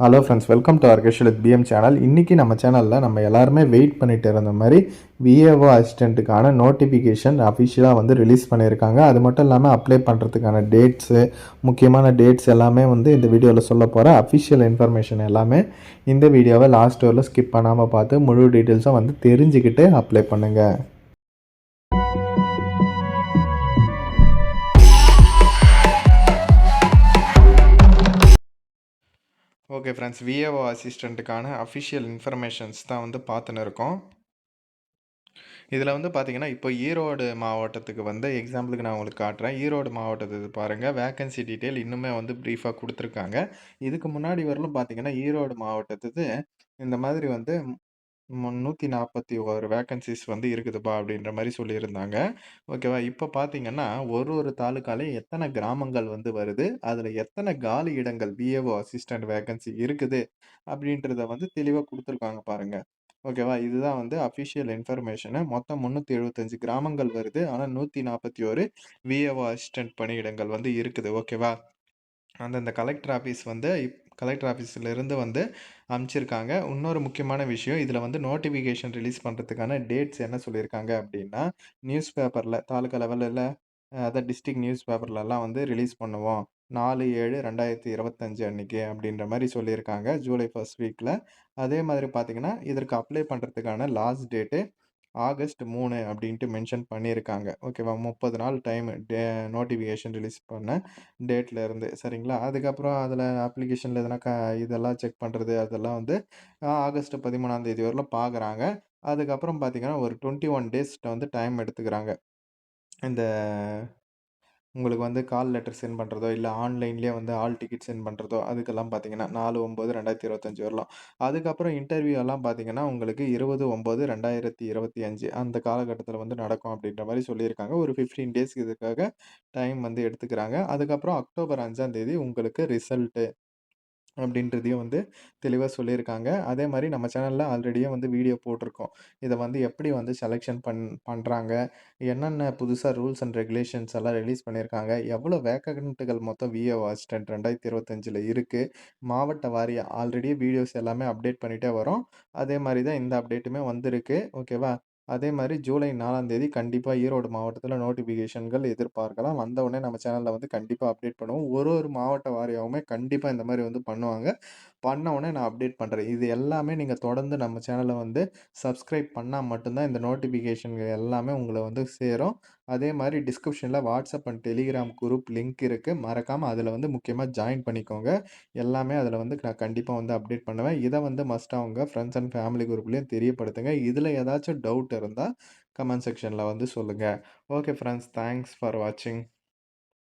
Hello friends welcome to ஆர்கேஷல் with PM channel இன்றைக்கி நம்ம சேனலில் நம்ம எல்லாருமே வெயிட் பண்ணிட்டு இருந்த மாதிரி விஏஓ அசிஸ்டண்ட்டுக்கான நோட்டிஃபிகேஷன் அஃபிஷியலாக வந்து ரிலீஸ் பண்ணியிருக்காங்க. அது மட்டும் இல்லாமல் அப்ளை பண்ணுறதுக்கான டேட்ஸு முக்கியமான டேட்ஸ் எல்லாமே வந்து இந்த வீடியோவில் சொல்ல போகிற அஃபிஷியல் இன்ஃபர்மேஷன் எல்லாமே இந்த வீடியோவை லாஸ்ட் வரல ஸ்கிப் பண்ணாமல் பார்த்து முழு டீட்டெயில்ஸும் வந்து தெரிஞ்சுக்கிட்டு அப்ளை பண்ணுங்கள் ஓகே ஃப்ரெண்ட்ஸ் விஏஓ அசிஸ்டண்ட்டுக்கான அஃபிஷியல் இன்ஃபர்மேஷன்ஸ் தான் வந்து பார்த்துன்னு இருக்கோம். இதில் வந்து பார்த்தீங்கன்னா இப்போ ஈரோடு மாவட்டத்துக்கு வந்து எக்ஸாம்பிளுக்கு நான் உங்களுக்கு காட்டுறேன். ஈரோடு மாவட்டத்துக்கு பாருங்கள் வேக்கன்சி டீட்டெயில் இன்னுமே வந்து ப்ரீஃபாக கொடுத்துருக்காங்க. இதுக்கு முன்னாடி வரலும் பார்த்தீங்கன்னா ஈரோடு மாவட்டத்துக்கு இந்த மாதிரி வந்து முந்நூற்றி நாற்பத்தி ஒரு வேக்கன்சிஸ் வந்து இருக்குதுப்பா அப்படின்ற மாதிரி சொல்லியிருந்தாங்க. ஓகேவா? இப்போ பார்த்தீங்கன்னா ஒரு ஒரு தாலுக்காலையும் எத்தனை கிராமங்கள் வந்து வருது அதில் எத்தனை காலி இடங்கள் பிஏஓ அசிஸ்டன்ட் வேக்கன்சி இருக்குது அப்படின்றத வந்து தெளிவாக கொடுத்துருக்காங்க பாருங்கள் ஓகேவா? இதுதான் வந்து அஃபிஷியல் இன்ஃபர்மேஷனு மொத்தம் முந்நூற்றி எழுபத்தஞ்சு கிராமங்கள் வருது ஆனால் நூற்றி நாற்பத்தி ஒரு விஏஓ அசிஸ்டன்ட் பணியிடங்கள் வந்து இருக்குது ஓகேவா? அந்தந்த கலெக்டர் ஆஃபீஸ் வந்து இப் கலெக்டர் ஆஃபீஸிலேருந்து வந்து அமைச்சிருக்காங்க. இன்னொரு முக்கியமான விஷயம் இதில் வந்து நோட்டிஃபிகேஷன் ரிலீஸ் பண்ணுறதுக்கான டேட்ஸ் என்ன சொல்லியிருக்காங்க அப்படின்னா நியூஸ் பேப்பரில் தாலுக்கா லெவலில் அதாவது டிஸ்ட்ரிக்ட் நியூஸ் பேப்பர்லலாம் வந்து ரிலீஸ் பண்ணுவோம். நாலு ஏழு ரெண்டாயிரத்தி இருபத்தஞ்சு அன்றைக்கி அப்படின்ற மாதிரி சொல்லியிருக்காங்க. ஜூலை ஃபர்ஸ்ட் வீக்கில் அதே மாதிரி பார்த்திங்கன்னா இதற்கு அப்ளை பண்ணுறதுக்கான லாஸ்ட் டேட்டு ஆகஸ்ட் மூணு அப்படின்ட்டு மென்ஷன் பண்ணியிருக்காங்க. ஓகேவா முப்பது நாள் டைம் டே நோட்டிஃபிகேஷன் ரிலீஸ் பண்ண டேட்டில் இருந்து. சரிங்களா? அதுக்கப்புறம் அதில் அப்ளிகேஷனில் எதனா க இதெல்லாம் செக் பண்ணுறது அதெல்லாம் வந்து ஆகஸ்ட் பதிமூணாந்தேதி வரலாம் பார்க்குறாங்க அதுக்கப்புறம் பார்த்திங்கன்னா ஒரு டுவெண்ட்டி ஒன் டேஸ்ட்டு வந்து டைம் எடுத்துக்கிறாங்க. இந்த உங்களுக்கு வந்து கால் லெட்டர் சென்ட் பண்ணுறதோ இல்லை ஆன்லைன்லேயே வந்து ஆல் டிக்கெட் சென்ட் பண்ணுறதோ அதுக்கெல்லாம் பார்த்தீங்கன்னா நாலு ஒம்பது ரெண்டாயிரத்தி இருபத்தஞ்சி வரலாம். அதுக்கப்புறம் இன்டர்வியூ எல்லாம் பார்த்தீங்கன்னா உங்களுக்கு இருபது ஒம்பது ரெண்டாயிரத்தி இருபத்தி அஞ்சு அந்த காலகட்டத்தில் வந்து நடக்கும் அப்படின்ற மாதிரி சொல்லியிருக்காங்க. ஒரு ஃபிஃப்டீன் டேஸ்க்கு இதுக்காக டைம் வந்து எடுத்துக்கிறாங்க. அதுக்கப்புறம் அக்டோபர் அஞ்சாம் தேதி உங்களுக்கு ரிசல்ட்டு அப்படின்றதையும் வந்து தெளிவாக சொல்லியிருக்காங்க. அதே மாதிரி நம்ம சேனலில் ஆல்ரெடியே வந்து வீடியோ போட்டிருக்கோம். இதை வந்து எப்படி வந்து செலெக்ஷன் பண் பண்ணுறாங்க என்னென்ன புதுசாக ரூல்ஸ் அண்ட் ரெகுலேஷன்ஸ் எல்லாம் ரிலீஸ் பண்ணியிருக்காங்க? எவ்வளோ வேக்கண்ட்டுகள் மொத்தம் விஏ அசிஸ்டன்ட் ரெண்டாயிரத்தி இருபத்தஞ்சில் இருக்குது மாவட்ட வாரியாக ஆல்ரெடி வீடியோஸ் எல்லாமே அப்டேட் பண்ணிகிட்டே வரோம். அதே மாதிரி தான் இந்த அப்டேட்டுமே வந்திருக்கு. ஓகேவா அதே மாதிரி ஜூலை நாலாம் தேதி கண்டிப்பாக ஈரோடு மாவட்டத்தில் நோட்டிஃபிகேஷன்கள் எதிர்பார்க்கலாம். வந்த உடனே நம்ம சேனலில் வந்து கண்டிப்பாக அப்டேட் பண்ணுவோம். ஒரு ஒரு மாவட்ட வாரியாகவுமே கண்டிப்பாக இந்த மாதிரி வந்து பண்ணுவாங்க. பண்ண உடனே நான் அப்டேட் பண்ணுறேன் இது எல்லாமே நீங்கள் தொடர்ந்து நம்ம சேனலை வந்து சப்ஸ்கிரைப் பண்ணால் மட்டும்தான் இந்த நோட்டிஃபிகேஷன்கள் எல்லாமே உங்களை வந்து சேரும். அதே மாதிரி டிஸ்கிரிப்ஷனில் WhatsApp and Telegram group link இருக்குது மறக்காமல் அதில் வந்து முக்கியமாக ஜாயின் பண்ணிக்கோங்க. எல்லாமே அதில் வந்து நான் கண்டிப்பாக வந்து அப்டேட் பண்ணுவேன். இதை வந்து மஸ்ட்டாக உங்கள் ஃப்ரெண்ட்ஸ் அண்ட் ஃபேமிலி குரூப்லேயும் தெரியப்படுத்துங்க. இதில் ஏதாச்சும் டவுட் இருந்தால் கமெண்ட் செக்ஷனில் வந்து சொல்லுங்கள் ஓகே ஃப்ரெண்ட்ஸ் தேங்க்ஸ் ஃபார் வாட்சிங்